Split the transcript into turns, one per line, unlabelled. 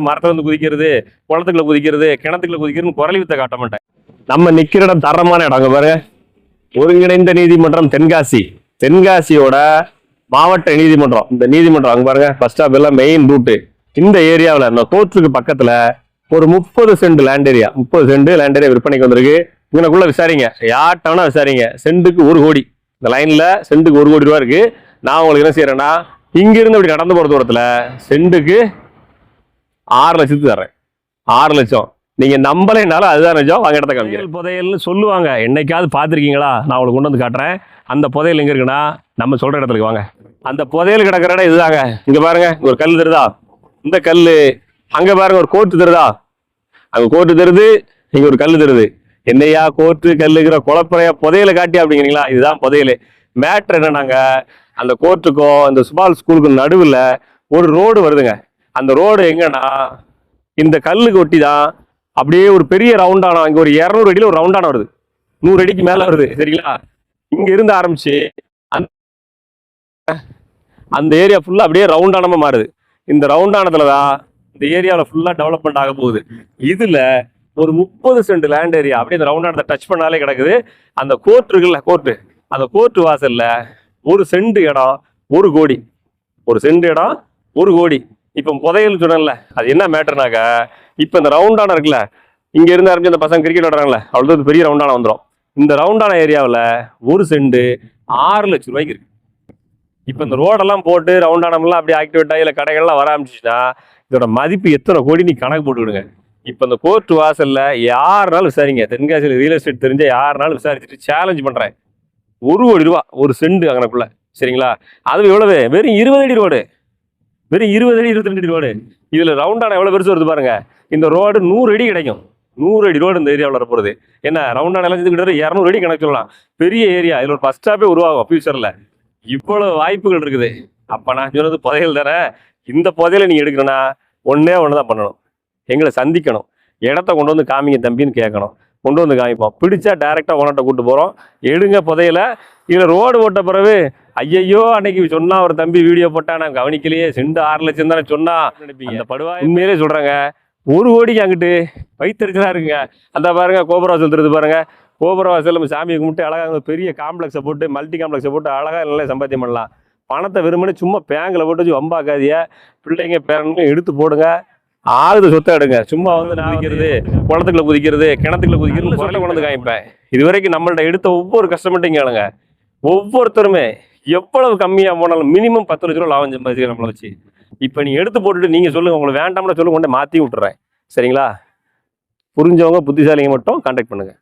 மரத்தை வந்து குதிக்கிறது குளத்துக்குள்ள குதிக்கிறது கிணத்துக்குள்ள குதிக்கிறதுன்னு குரலி வித்த காட்ட மாட்டேன். நம்ம நிக்கிற இடம் தரமான இடம் அங்க பாருங்க ஒருங்கிணைந்த நீதிமன்றம் தென்காசி. தென்காசியோட மாவட்ட நீதிமன்றம். இந்த நீதிமன்றம் அங்க பாருங்க பஸ் ஸ்டாப் எல்லாம் மெயின் ரூட்டு இந்த ஏரியாவில் இந்த கோர்ட்டுக்கு பக்கத்துல ஒரு முப்பது சென்ட் லேண்ட் ஏரியா முப்பது சென்ட் லேண்ட் ஏரியா விற்பனைக்கு வந்திருக்கு. இங்கனக்குள்ள விசாரிங்க. யார்ட்டவனா விசாரிங்க. சென்ட்டுக்கு ஒரு கோடி. இந்த லைன்ல சென்ட்டுக்கு ஒரு கோடி ரூபா இருக்கு. நான் உங்களுக்கு என்ன செய்யறேன்னா இங்கிருந்து அப்படி இப்படி நடந்து போற தூரத்துல சென்ட்டுக்கு ஆறு லட்சத்துக்கு தர்றேன். ஆறு லட்சம். நீங்க நம்பலைனாலும் அதுதான் நிஜம். வாங்க இடத்த காமிக்கிறேன். புதையல்னு சொல்லுவாங்க. என்னைக்காவது பார்த்துருக்கீங்களா? நான் உங்களுக்கு கொண்டு வந்து காட்டுறேன். அந்த புதையல் எங்க இருக்குன்னா நம்ம சொல்ற இடத்துக்கு வாங்க. அந்த புதையல் கிடக்கிற இடம் இதுதாங்க. இங்க பாருங்க ஒரு கல் தருதா? இந்த கல் அங்க பாருங்க ஒரு கோர்ட்டு தருதா? அங்க கோர்ட்டு தருது இங்க ஒரு கல் தருது. என்னையா கோர்ட்டு கல்லுங்கிற குழப்பறையா புதையலை காட்டி அப்படிங்கிறீங்களா? இதுதான் புதையல். மேட்ரு என்னன்னாங்க? அந்த கோர்ட்டுக்கும் இந்த சுபால் ஸ்கூலுக்கும் நடுவில் ஒரு ரோடு வருதுங்க. அந்த ரோடு எங்கன்னா இந்த கல்லுக்கு ஒட்டி தான் அப்படியே ஒரு பெரிய ரவுண்டானா இங்கே ஒரு இரநூறு அடியில் ஒரு ரவுண்டான வருது. நூறு அடிக்கு மேலே வருது சரிங்களா? இங்கே இருந்து ஆரம்பிச்சு அந்த அந்த ஏரியா ஃபுல்லாக அப்படியே ரவுண்டானமாக மாறுது. இந்த ரவுண்டானதுல தான் இந்த ஏரியாவில் ஃபுல்லாக டெவலப்மெண்ட் ஆக போகுது. இதில் ஒரு முப்பது சென்ட் லேண்ட் ஏரியா அப்படியே இந்த ரவுண்டானத்தை டச் பண்ணாலே கிடக்குது. அந்த கோர்ட் இருக்குல்ல கோர்ட்டு அந்த கோர்ட் வாசலில் ஒரு சென்ட் இடம் ஒரு கோடி. ஒரு சென்ட் இடம் ஒரு கோடி. இப்போ புதையல் சொன்னேன்ல அது என்ன மேட்டர்னாக்க இப்போ இந்த ரவுண்டான இருக்குல்ல இங்கே இருந்து ஆரம்பிச்சு அந்த பசங்க கிரிக்கெட் விளையாடுறாங்கல்ல அவ்வளோ பெரிய ரவுண்டான வந்துடும் இந்த ரவுண்டான ஏரியாவில் ஒரு செண்டு ஆறு லட்சம் ரூபாய்க்கு இருக்கு. இப்போ இந்த ரோடெல்லாம் போட்டு ரவுண்டானம்லாம் அப்படி ஆக்டிவேட் ஆகி இல்லை கடைகள்லாம் வர ஆரம்பிச்சிச்சுன்னா இதோட மதிப்பு எத்தனை கோடி நீ கணக்கு போட்டுக்கிடுங்க. இப்போ இந்த கோர்ட் வாசலில் யாருனாலும் விசாரிங்க. தென்காசியில் ரியல் எஸ்டேட் தெரிஞ்ச யாருனாலும் விசாரிச்சுட்டு சேலஞ்ச் பண்ணுறேன் ஒரு கோடி ரூபா ஒரு செண்டு அங்கனக்குள்ள சரிங்களா? அது எவ்வளவு? வெறும் இருபது அடி ரோடு வெறும் இருபது அடி இருபத்தி அடி ரோடு இதில் ரவுண்டான எவ்வளோ பெருசு வருது பாருங்க. இந்த ரோடு நூறு அடி கிடைக்கும். நூறு அடி ரோடு இந்த ஏரியாவில் வரப்போகுது என்ன ரவுண்டான எல்லாம் கிட்டத்தட்ட இரநூறு அடி கணக்கு சொல்லலாம். பெரிய ஏரியா இதில் ஒரு பஸ் ஸ்டாப்பே உருவாகும் ஃபியூச்சரில் இவ்வளோ வாய்ப்புகள் இருக்குது. அப்போ நான் சொன்னது புதையல் தானே? இந்த புதையில நீங்கள் எடுக்கணும்னா ஒன்றே ஒன்று தான் பண்ணணும். எங்களை சந்திக்கணும். இடத்த கொண்டு வந்து காமிங்க தம்பின்னு கேட்கணும். கொண்டு வந்து காமிப்போம். பிடிச்சா டைரெக்டாக ஓனர்கிட்ட கூட்டு போகிறோம் எடுங்க புதையல. இதில் ரோடு போட்ட பிறகு ஐயையோ அன்னைக்கு சொன்னா ஒரு தம்பி வீடியோ போட்டா நான் கவனிக்கலையே. செண்டு ஆறு லட்சம் தானே சொன்னா. அந்த படுவா உண்மையிலே சொல்றாங்க. ஒரு கோடிக்கு அங்கிட்டு வைத்தறிச்சலா இருக்குங்க அந்த பாருங்க கோபுரவாசல் தெரியுது பாருங்க. கோபுரவாசல் நம்ம சாமியை கும்பிட்டு அழகா அங்க பெரிய காம்ப்ளெக்ஸை போட்டு மல்டி காம்ப்ளெக்ஸை போட்டு அழகா நல்லா சம்பாத்தியம் பண்ணலாம். பணத்தை வெறுமனே சும்மா பேங்கில் போட்டு வச்சு வம்பாக்காதீங்க. பிள்ளைங்க பேரனுங்க எடுத்து போடுங்க. ஆகுது சொத்தை எடுங்க. சும்மா வந்து குதிக்கிறது குளத்துக்குள்ள குதிக்கிறது கிணத்துக்குள்ள குதிக்கிறது குரலை கொண்டு காமிப்பேன். இது வரைக்கும் நம்மள்ட்ட எடுத்த ஒவ்வொரு கஸ்டமர்ட்டையும் கேளுங்க. ஒவ்வொருத்தருமே எவ்வளவு கம்மியா போனாலும் மினிமம் பத்து லட்ச ரூபா லாபம் சம்பாதிச்சு நம்மளை வச்சு. இப்போ நீங்க எடுத்து போட்டுட்டு நீங்க சொல்லுங்க உங்களுக்கு வேண்டாம்னு சொல்லுங்க கொண்டு மாத்தி விட்டுறேன். சரிங்களா? புரிஞ்சவங்க புத்திசாலிங்க மட்டும் கான்டாக்ட் பண்ணுங்க.